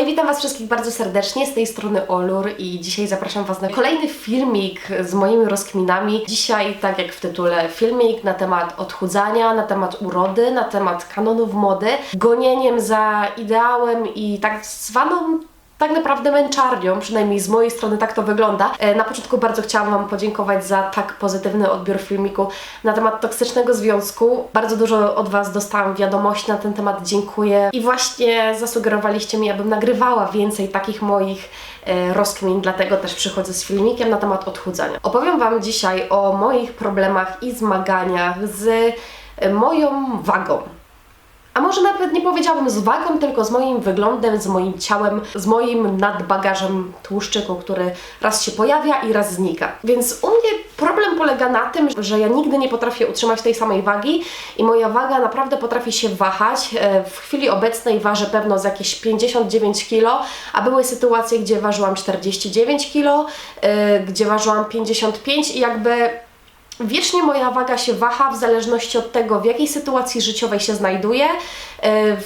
Hej, witam Was wszystkich bardzo serdecznie, z tej strony Olur i dzisiaj zapraszam Was na kolejny filmik z moimi rozkminami. Dzisiaj, tak jak w tytule, filmik na temat odchudzania, na temat urody, na temat kanonów mody, gonieniem za ideałem i tak zwaną tak naprawdę męczarnią, przynajmniej z mojej strony tak to wygląda. E, Na początku bardzo chciałam Wam podziękować za tak pozytywny odbiór filmiku na temat toksycznego związku. Bardzo dużo od Was dostałam wiadomości na ten temat, dziękuję. I właśnie zasugerowaliście mi, abym nagrywała więcej takich moich e, rozkmin, dlatego też przychodzę z filmikiem na temat odchudzania. Opowiem Wam dzisiaj o moich problemach i zmaganiach z e, moją wagą. A może nawet nie powiedziałabym z wagą, tylko z moim wyglądem, z moim ciałem, z moim nadbagażem tłuszczyku, który raz się pojawia i raz znika. Więc u mnie problem polega na tym, że ja nigdy nie potrafię utrzymać tej samej wagi i moja waga naprawdę potrafi się wahać. E, W chwili obecnej ważę pewno z jakieś 59 kg, a były sytuacje, gdzie ważyłam 49 kg, e, gdzie ważyłam 55 i jakby Wiecznie moja waga się waha w zależności od tego, w jakiej sytuacji życiowej się znajduję, e,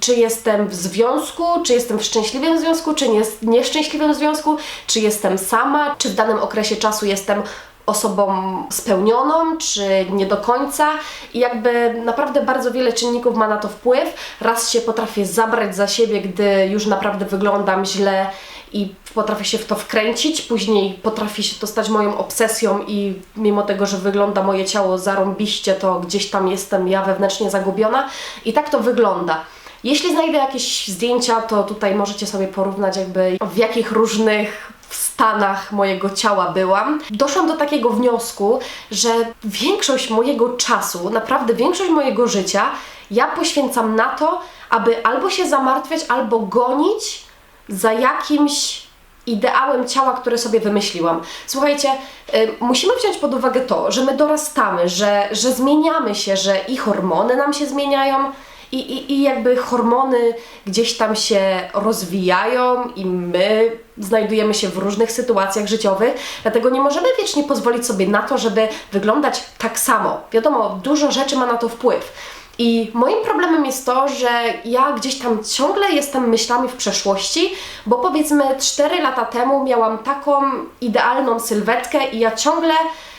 czy jestem w związku, czy jestem w szczęśliwym związku, czy nie, nieszczęśliwym związku, czy jestem sama, czy w danym okresie czasu jestem osobą spełnioną, czy nie do końca. I jakby naprawdę bardzo wiele czynników ma na to wpływ. Raz się potrafię zabrać za siebie, gdy już naprawdę wyglądam źle i potrafię się w to wkręcić, później potrafi się to stać moją obsesją i mimo tego, że wygląda moje ciało zarąbiście, to gdzieś tam jestem ja wewnętrznie zagubiona i tak to wygląda. Jeśli znajdę jakieś zdjęcia, to tutaj możecie sobie porównać jakby w jakich różnych stanach mojego ciała byłam. Doszłam do takiego wniosku, że większość mojego czasu, naprawdę większość mojego życia ja poświęcam na to, aby albo się zamartwiać, albo gonić za jakimś ideałem ciała, które sobie wymyśliłam. Słuchajcie, y, musimy wziąć pod uwagę to, że my dorastamy, że, że zmieniamy się, że i hormony nam się zmieniają, i, i, i jakby hormony gdzieś tam się rozwijają, i my znajdujemy się w różnych sytuacjach życiowych, dlatego nie możemy wiecznie pozwolić sobie na to, żeby wyglądać tak samo. Wiadomo, dużo rzeczy ma na to wpływ. I moim problemem jest to, że ja gdzieś tam ciągle jestem myślami w przeszłości, bo powiedzmy 4 lata temu miałam taką idealną sylwetkę i ja ciągle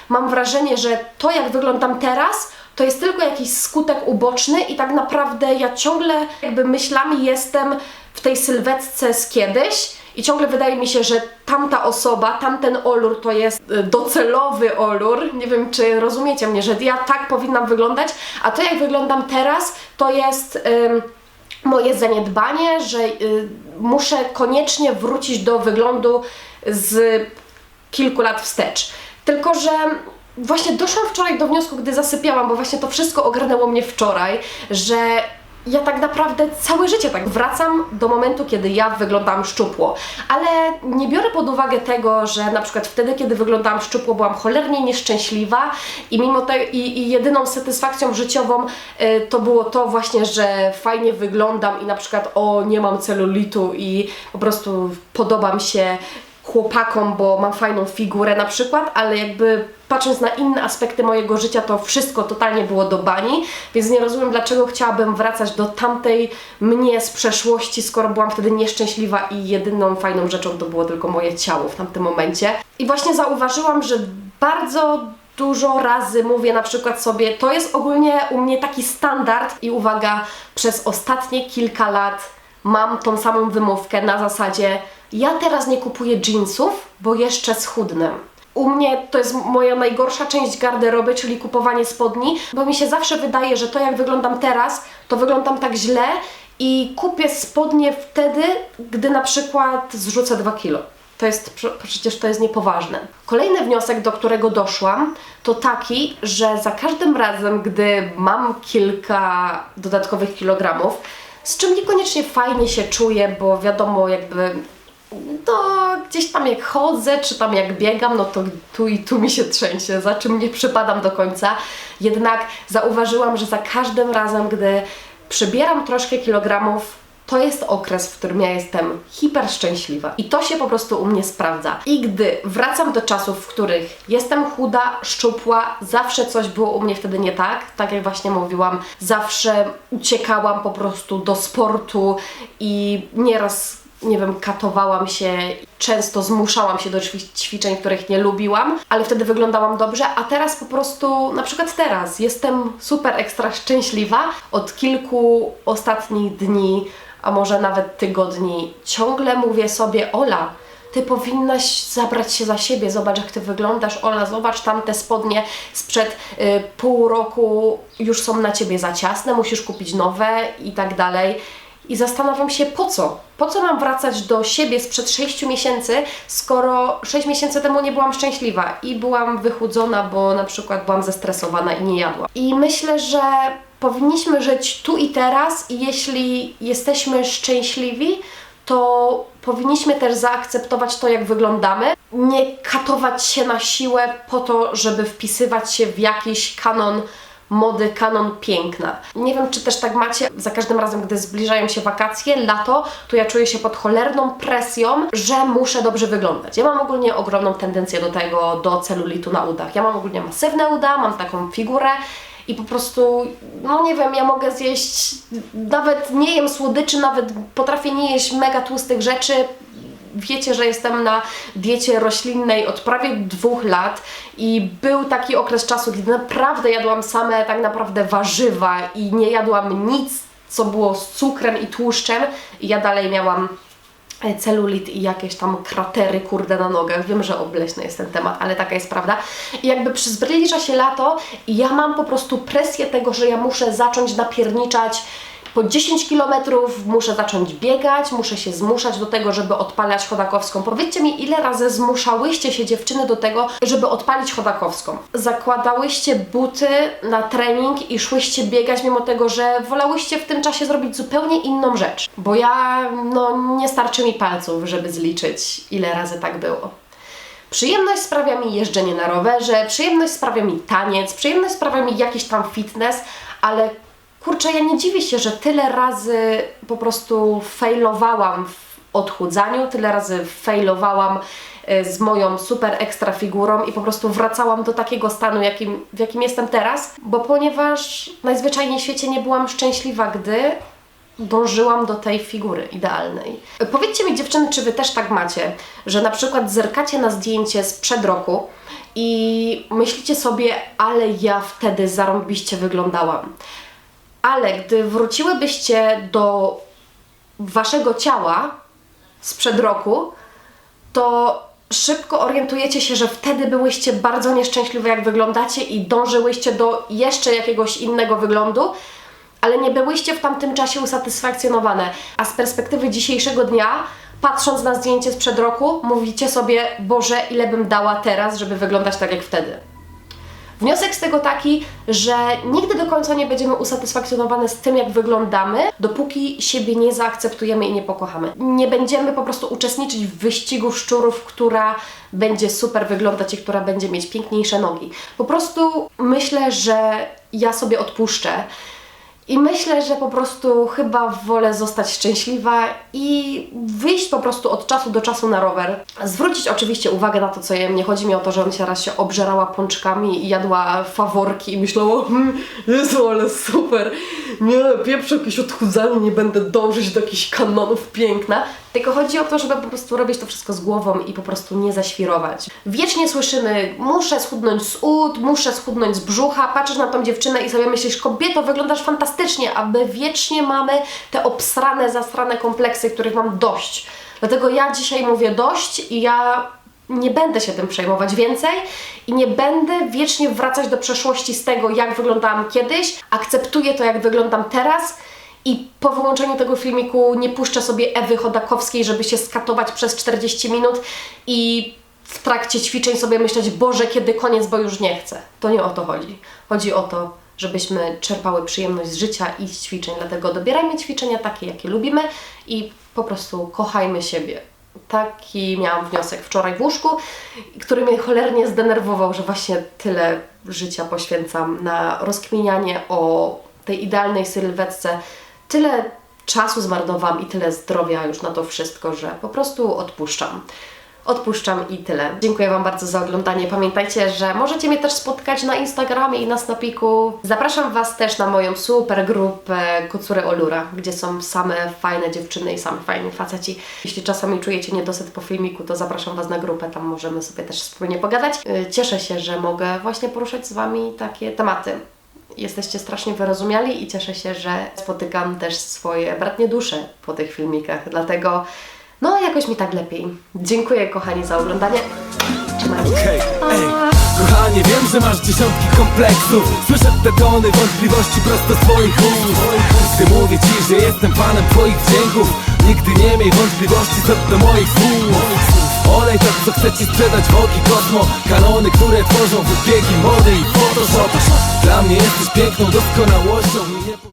mam wrażenie, że to jak wyglądam teraz, to jest tylko jakiś skutek uboczny i tak naprawdę ja ciągle jakby myślami jestem w tej sylwetce z kiedyś i ciągle wydaje mi się, że tamta osoba, tamten olur to jest y, docelowy olur. Nie wiem, czy rozumiecie mnie, że ja tak powinnam wyglądać, a to jak wyglądam teraz, to jest ym, moje zaniedbanie, że y, muszę koniecznie wrócić do wyglądu z kilku lat wstecz. Tylko, że właśnie doszłam wczoraj do wniosku, gdy zasypiałam, bo właśnie to wszystko ogarnęło mnie wczoraj, że ja tak naprawdę całe życie tak wracam do momentu, kiedy ja wyglądam szczupło, ale nie biorę pod uwagę tego, że na przykład wtedy, kiedy wyglądałam szczupło, byłam cholernie nieszczęśliwa i mimo te, i, i jedyną satysfakcją życiową y, to było to właśnie, że fajnie wyglądam i na przykład o, nie mam celulitu i po prostu podobam się chłopakom, bo mam fajną figurę na przykład, ale jakby patrząc na inne aspekty mojego życia, to wszystko totalnie było do bani, więc nie rozumiem, dlaczego chciałabym wracać do tamtej mnie z przeszłości, skoro byłam wtedy nieszczęśliwa i jedyną fajną rzeczą to było tylko moje ciało w tamtym momencie. I właśnie zauważyłam, że bardzo dużo razy mówię na przykład sobie, to jest ogólnie u mnie taki standard i uwaga, przez ostatnie kilka lat mam tą samą wymówkę na zasadzie ja teraz nie kupuję jeansów, bo jeszcze schudnę. U mnie to jest moja najgorsza część garderoby, czyli kupowanie spodni, bo mi się zawsze wydaje, że to jak wyglądam teraz, to wyglądam tak źle i kupię spodnie wtedy, gdy na przykład zrzucę 2 kilo. To jest, prze- przecież to jest niepoważne. Kolejny wniosek, do którego doszłam, to taki, że za każdym razem, gdy mam kilka dodatkowych kilogramów, z czym niekoniecznie fajnie się czuję, bo wiadomo, jakby to gdzieś tam jak chodzę, czy tam jak biegam, no to tu i tu mi się trzęsie, za czym nie przypadam do końca. Jednak zauważyłam, że za każdym razem, gdy przybieram troszkę kilogramów, to jest okres, w którym ja jestem hiper szczęśliwa. I to się po prostu u mnie sprawdza. I gdy wracam do czasów, w których jestem chuda, szczupła, zawsze coś było u mnie wtedy nie tak, tak jak właśnie mówiłam, zawsze uciekałam po prostu do sportu i nieraz nie wiem, katowałam się, często zmuszałam się do ćwi- ćwiczeń, których nie lubiłam, ale wtedy wyglądałam dobrze, a teraz po prostu, na przykład teraz, jestem super ekstra szczęśliwa. Od kilku ostatnich dni, a może nawet tygodni, ciągle mówię sobie, Ola, ty powinnaś zabrać się za siebie, zobacz jak ty wyglądasz, Ola, zobacz tam te spodnie sprzed y, pół roku już są na ciebie za ciasne, musisz kupić nowe i tak dalej. I zastanawiam się po co? Po co mam wracać do siebie sprzed 6 miesięcy, skoro 6 miesięcy temu nie byłam szczęśliwa i byłam wychudzona, bo na przykład byłam zestresowana i nie jadłam. I myślę, że powinniśmy żyć tu i teraz i jeśli jesteśmy szczęśliwi, to powinniśmy też zaakceptować to, jak wyglądamy, nie katować się na siłę po to, żeby wpisywać się w jakiś kanon mody, kanon piękna. Nie wiem, czy też tak macie, za każdym razem, gdy zbliżają się wakacje, lato, to ja czuję się pod cholerną presją, że muszę dobrze wyglądać. Ja mam ogólnie ogromną tendencję do tego, do celulitu na udach. Ja mam ogólnie masywne uda, mam taką figurę, i po prostu, no nie wiem, ja mogę zjeść, nawet nie jem słodyczy, nawet potrafię nie jeść mega tłustych rzeczy. Wiecie, że jestem na diecie roślinnej od prawie dwóch lat i był taki okres czasu, kiedy naprawdę jadłam same tak naprawdę warzywa i nie jadłam nic, co było z cukrem i tłuszczem i ja dalej miałam celulit i jakieś tam kratery, kurde, na nogach. Wiem, że obleśny jest ten temat, ale taka jest prawda. I jakby przy- zbliża się lato i ja mam po prostu presję tego, że ja muszę zacząć napierniczać po 10 kilometrów, muszę zacząć biegać, muszę się zmuszać do tego, żeby odpalać chodakowską. Powiedzcie mi, ile razy zmuszałyście się dziewczyny do tego, żeby odpalić chodakowską? Zakładałyście buty na trening i szłyście biegać, mimo tego, że wolałyście w tym czasie zrobić zupełnie inną rzecz. Bo ja, no, nie starczy mi palców, żeby zliczyć, ile razy tak było. Przyjemność sprawia mi jeżdżenie na rowerze, przyjemność sprawia mi taniec, przyjemność sprawia mi jakiś tam fitness, ale kurczę, ja nie dziwię się, że tyle razy po prostu failowałam w odchudzaniu, tyle razy failowałam e, z moją super ekstra figurą i po prostu wracałam do takiego stanu, jakim, w jakim jestem teraz, bo ponieważ najzwyczajniej w świecie nie byłam szczęśliwa, gdy dążyłam do tej figury idealnej. Powiedzcie mi dziewczyny, czy Wy też tak macie, że na przykład zerkacie na zdjęcie sprzed roku i myślicie sobie, ale ja wtedy zarąbiście wyglądałam. Ale gdy wróciłybyście do Waszego ciała sprzed roku, to szybko orientujecie się, że wtedy byłyście bardzo nieszczęśliwe, jak wyglądacie i dążyłyście do jeszcze jakiegoś innego wyglądu, ale nie byłyście w tamtym czasie usatysfakcjonowane. A z perspektywy dzisiejszego dnia, patrząc na zdjęcie sprzed roku, mówicie sobie, Boże, ile bym dała teraz, żeby wyglądać tak jak wtedy. Wniosek z tego taki, że nigdy do końca nie będziemy usatysfakcjonowane z tym, jak wyglądamy, dopóki siebie nie zaakceptujemy i nie pokochamy. Nie będziemy po prostu uczestniczyć w wyścigu szczurów, która będzie super wyglądać i która będzie mieć piękniejsze nogi. Po prostu myślę, że ja sobie odpuszczę. I myślę, że po prostu chyba wolę zostać szczęśliwa i wyjść po prostu od czasu do czasu na rower. Zwrócić oczywiście uwagę na to, co jem. Nie chodzi mi o to, żebym się raz się obżerała pączkami i jadła faworki i myślała, hmm, Jezu, ale super, nie, pieprz jakieś odchudzanie, nie będę dążyć do jakichś kanonów piękna. Tylko chodzi o to, żeby po prostu robić to wszystko z głową i po prostu nie zaświrować. Wiecznie słyszymy, muszę schudnąć z ud, muszę schudnąć z brzucha, patrzysz na tą dziewczynę i sobie myślisz, kobieto, wyglądasz fantastycznie, a my wiecznie mamy te obsrane, zastrane kompleksy, których mam dość. Dlatego ja dzisiaj mówię dość i ja nie będę się tym przejmować więcej i nie będę wiecznie wracać do przeszłości z tego, jak wyglądałam kiedyś. Akceptuję to, jak wyglądam teraz i po wyłączeniu tego filmiku nie puszczę sobie Ewy Chodakowskiej, żeby się skatować przez 40 minut i w trakcie ćwiczeń sobie myśleć, Boże, kiedy koniec, bo już nie chcę. To nie o to chodzi. Chodzi o to, żebyśmy czerpały przyjemność z życia i z ćwiczeń. Dlatego dobierajmy ćwiczenia takie, jakie lubimy i po prostu kochajmy siebie. Taki miałam wniosek wczoraj w łóżku, który mnie cholernie zdenerwował, że właśnie tyle życia poświęcam na rozkminianie o tej idealnej sylwetce. Tyle czasu zmarnowałam i tyle zdrowia już na to wszystko, że po prostu odpuszczam. Odpuszczam i tyle. Dziękuję Wam bardzo za oglądanie. Pamiętajcie, że możecie mnie też spotkać na Instagramie i na Snapiku. Zapraszam Was też na moją super grupę Kucury Olura, gdzie są same fajne dziewczyny i same fajni faceci. Jeśli czasami czujecie niedosyt po filmiku, to zapraszam Was na grupę, tam możemy sobie też wspólnie pogadać. Yy, Cieszę się, że mogę właśnie poruszać z Wami takie tematy. Jesteście strasznie wyrozumiali i cieszę się, że spotykam też swoje bratnie dusze po tych filmikach. Dlatego, no, jakoś mi tak lepiej. Dziękuję, kochani, za oglądanie. Trzymajcie ej, kochanie, wiem, że masz dziesiątki kompleksów Słyszę te tony wątpliwości prosto z twoich ust Gdy mówię ci, że jestem fanem twoich dźwięków Nigdy nie miej wątpliwości co do moich słów Olej to, co chcę ci sprzedać Woki, kosmo Kanony, które tworzą wybiegi mody i Photoshop Dla mnie jesteś piękną doskonałością.